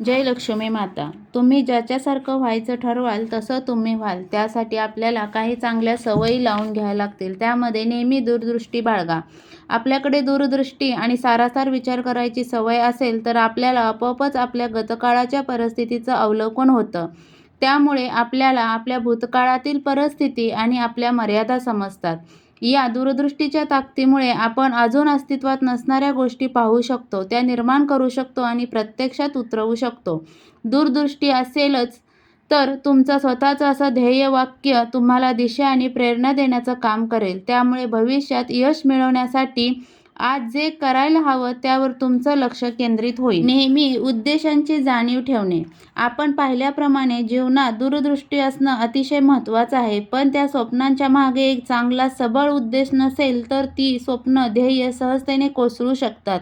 जय लक्ष्मी माता. तुम्ही ज्याच्यासारखं व्हायचं ठरवाल तसं तुम्ही व्हाल. त्यासाठी आपल्याला काही चांगल्या सवयी लावून घ्यायला लागतील. त्यामध्ये नेहमी दूरदृष्टी बाळगा. आपल्याकडे दूरदृष्टी आणि सारासार विचार करायची सवय असेल तर आपल्याला आपोआपच आपल्या गतकाळाच्या परिस्थितीचं अवलोकन होतं. त्यामुळे आपल्याला आपल्या भूतकाळातील परिस्थिती आणि आपल्या मर्यादा समजतात. या दूरदृष्टीच्या ताकदीमुळे आपण अजून अस्तित्वात नसणाऱ्या गोष्टी पाहू शकतो त्या निर्माण करू शकतो आणि प्रत्यक्षात उतरवू शकतो. दूरदृष्टी असेलच तर तुमचा स्वतःचं असं ध्येय वाक्य तुम्हाला दिशा आणि प्रेरणा देण्याचं काम करेल. त्यामुळे भविष्यात यश मिळवण्यासाठी आज जे करायला हवं त्यावर तुमचं लक्ष केंद्रित होईल. नेहमी उद्देशांची जाणीव ठेवणे. आपण पाहिल्याप्रमाणे जीवनात दूरदृष्टी असणं अतिशय महत्त्वाचं आहे पण त्या स्वप्नांच्या मागे एक चांगला सबळ उद्देश नसेल तर ती स्वप्न ध्येय सहजतेने कोसळू शकतात.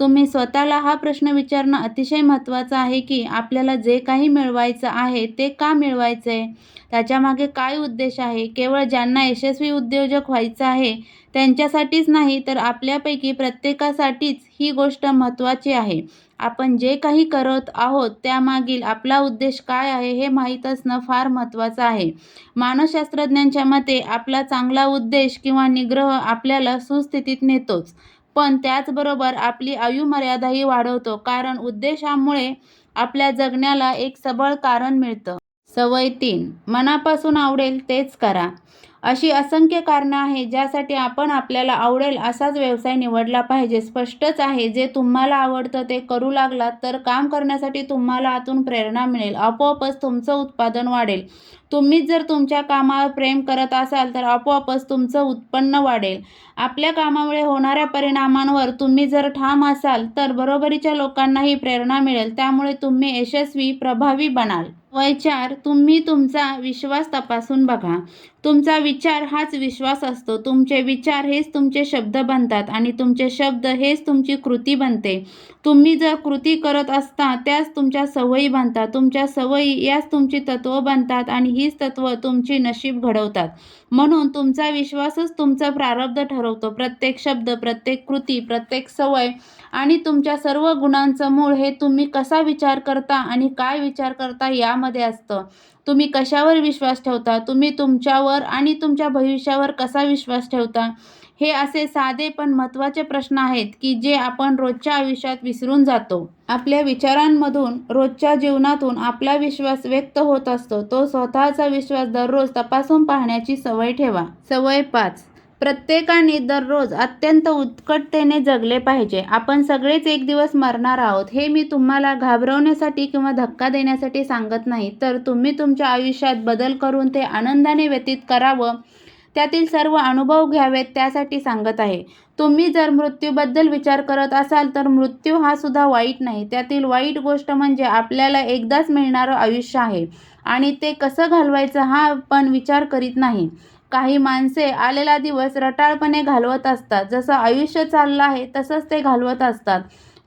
तुम्ही स्वतःला हा प्रश्न विचारणं अतिशय महत्त्वाचं आहे की आपल्याला जे काही मिळवायचं आहे ते का मिळवायचं आहे त्याच्यामागे काय उद्देश आहे? केवळ ज्यांना यशस्वी उद्योजक व्हायचं आहे त्यांच्यासाठीच नाही तर आपल्यापैकी प्रत्येकासाठीच ही गोष्ट महत्त्वाची आहे. आपण जे काही करत आहोत त्यामागील आपला उद्देश काय आहे हे माहीत असणं फार महत्त्वाचं आहे. मानसशास्त्रज्ञांच्या मते आपला चांगला उद्देश किंवा निग्रह आपल्याला सुस्थितीत नेतोच. पण त्याचबरोबर आपली आयुमर्यादाही वाढवतो कारण उद्देशामुळे आपल्या जगण्याला एक सबळ कारण मिळतं. सवय तीन. मनापासून आवडेल तेच करा. अशी असंख्य कारणं आहेत ज्यासाठी आपण आपल्याला आवडेल असाच व्यवसाय निवडला पाहिजे. स्पष्टच आहे जे तुम्हाला आवडतं ते करू लागलात तर काम करण्यासाठी तुम्हाला आतून प्रेरणा मिळेल. आपोआपच तुमचं उत्पादन वाढेल. तुम्हीच जर तुमच्या कामावर प्रेम करत असाल तर आपोआपच तुमचं उत्पन्न वाढेल. आपल्या कामामुळे होणाऱ्या परिणामांवर तुम्ही जर ठाम असाल तर बरोबरीच्या लोकांनाही प्रेरणा मिळेल. त्यामुळे तुम्ही यशस्वी प्रभावी बनाल. वय चार तुम्ही तुमचा विश्वास तपासून बघा. तुमचा विचार हाच विश्वास असतो. तुमचे विचार हेच तुमचे शब्द बनतात आणि तुमचे शब्द हेच तुमची कृती बनते. तुम्ही जर कृती करत असता त्याच तुमच्या सवयी बनतात. तुमच्या सवयी याच तुमची तत्त्व बनतात आणि हीच तत्त्व तुमची नशीब घडवतात. म्हणून तुमचा विश्वासच तुमचं प्रारब्ध ठरवतो. प्रत्येक शब्द प्रत्येक कृती प्रत्येक सवय आणि तुमच्या सर्व गुणांचं मूळ हे तुम्ही कसा विचार करता आणि काय विचार करता यामध्ये असतं. तुम्ही कशावर विश्वास ठेवता? तुम्ही तुमच्यावर आणि तुमच्या भविष्यावर कसा विश्वास ठेवता? हे असे साधे पण महत्त्वाचे प्रश्न आहेत की जे आपण रोजच्या आयुष्यात विसरून जातो. आपल्या विचारांमधून रोजच्या जीवनातून आपला विश्वास व्यक्त होत असतो. तो स्वतःचा विश्वास दररोज तपासून पाहण्याची सवय ठेवा. सवय पाच. प्रत्येकाने दररोज अत्यंत उत्कटतेने जगले पाहिजे. आपण सगळेच एक दिवस मरणार आहोत. हे मी तुम्हाला घाबरवण्यासाठी किंवा धक्का देण्यासाठी सांगत नाही. तर तुम्ही तुमच्या आयुष्यात बदल करून ते आनंदाने व्यतीत करावं. त्यातील सर्व अनुभव घ्यावेत त्यासाठी सांगत आहे. तुम्ही जर मृत्यूबद्दल विचार करत असाल तर मृत्यू हा सुद्धा वाईट नाही. त्यातील वाईट गोष्ट म्हणजे आपल्याला एकदाच मिळणारं आयुष्य आहे. आणि ते कसं घालवायचं हा पण विचार करीत नाही. काही माणसे आलेला दिवस रटाळपणे घालवत असतात. जसं आयुष्य चाललं आहे तसंच ते घालवत असतात.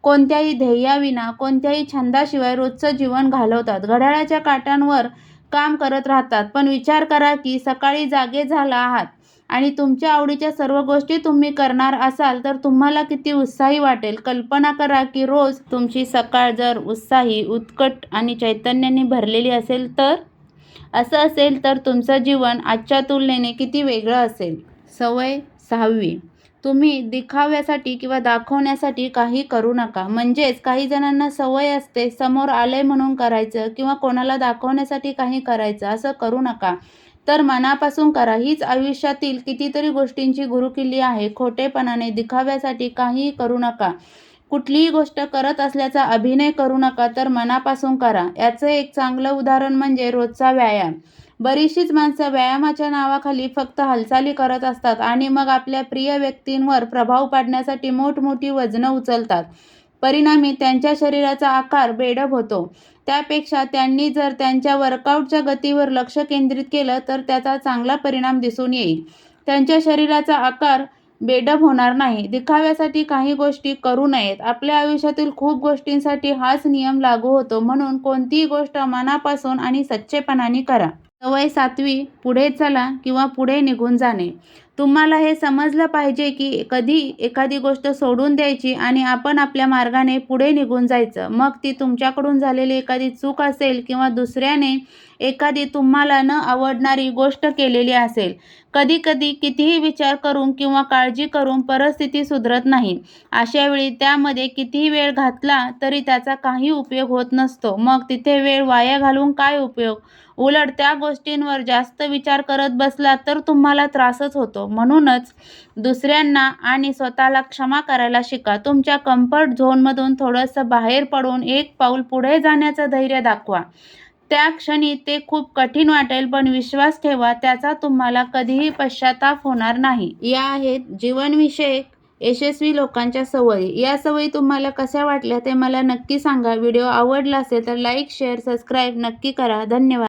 कोणत्याही ध्येयाविना कोणत्याही छंदाशिवाय रोजचं जीवन घालवतात. घड्याळाच्या काट्यांवर काम करत राहतात. पण विचार करा की सकाळी जागे झाला आहात आणि तुमच्या आवडीच्या सर्व गोष्टी तुम्ही करणार असाल तर तुम्हाला किती उत्साही वाटेल. कल्पना करा की रोज तुमची सकाळ जर उत्साही उत्कट आणि चैतन्याने भरलेली असेल तर? असं असेल तर तुमचं जीवन आजच्या तुलनेने किती वेगळं असेल? सवय सहावी. तुम्ही दिखाव्यासाठी किंवा दाखवण्यासाठी काही करू नका. म्हणजेच काही जणांना सवय असते समोर आलंय म्हणून करायचं किंवा कोणाला दाखवण्यासाठी काही करायचं असं करू नका. तर मनापासून करा. हीच आयुष्यातील कितीतरी गोष्टींची गुरुकिल्ली आहे. खोटेपणाने दिखाव्यासाठी काहीही करू नका. कुठलीही गोष्ट करत असल्याचा अभिनय करू नका तर मनापासून करा. याचं एक चांगलं उदाहरण म्हणजे रोजचा व्यायाम. बरीचशीच माणसं व्यायामाच्या नावाखाली फक्त हालचाली करत असतात आणि मग आपल्या प्रिय व्यक्तींवर प्रभाव पाडण्यासाठी मोठमोठी वजनं उचलतात. परिणामी त्यांच्या शरीराचा आकार बेडब होतो. त्यापेक्षा त्यांनी जर त्यांच्या वर्कआउटच्या गतीवर लक्ष केंद्रित केलं तर त्याचा चांगला परिणाम दिसून येईल. त्यांच्या शरीराचा आकार बेडब होणार नाही. दिखाव्यासाठी काही गोष्टी करू नयेत. आपल्या आयुष्यातील खूप गोष्टींसाठी हाच नियम लागू होतो. म्हणून कोणतीही गोष्ट मनापासून आणि सच्चेपणाने करा. सवय सातवी पुढे चला किंवा पुढे निघून जाणे. तुम्हाला हे समजलं पाहिजे की कधी एखादी गोष्ट सोडून द्यायची आणि आपण आपल्या मार्गाने पुढे निघून जायचं. मग ती तुमच्याकडून झालेली एखादी चूक असेल किंवा दुसऱ्याने एखादी तुम्हाला न आवडणारी गोष्ट केलेली असेल कधी कधी कितीही विचार करून किंवा काळजी करून परिस्थिती सुधरत नाही. अशा वेळी त्यामध्ये कितीही वेळ घातला तरी त्याचा काही उपयोग होत नसतो. मग तिथे वेळ वाया घालून काय उपयोग? उलट त्या गोष्टींवर जास्त विचार करत बसला तर तुम्हाला त्रासच होतो. म्हणूनच दुसऱ्यांना आणि स्वतःला क्षमा करायला शिका. तुमच्या कम्फर्ट झोनमधून थोडंसं बाहेर पडून एक पाऊल पुढे जाण्याचं धैर्य दाखवा. त्या क्षणी ते खूप कठीण वाटेल पण विश्वास ठेवा त्याचा तुम्हाला कधीही पश्चाताप होणार नाही. या आहेत जीवनविषयक यशस्वी लोकांच्या सवयी. या सवयी तुम्हाला कशा वाटल्या ते मला नक्की सांगा. व्हिडिओ आवडला असेल तर लाईक शेअर सबस्क्राईब नक्की करा. धन्यवाद.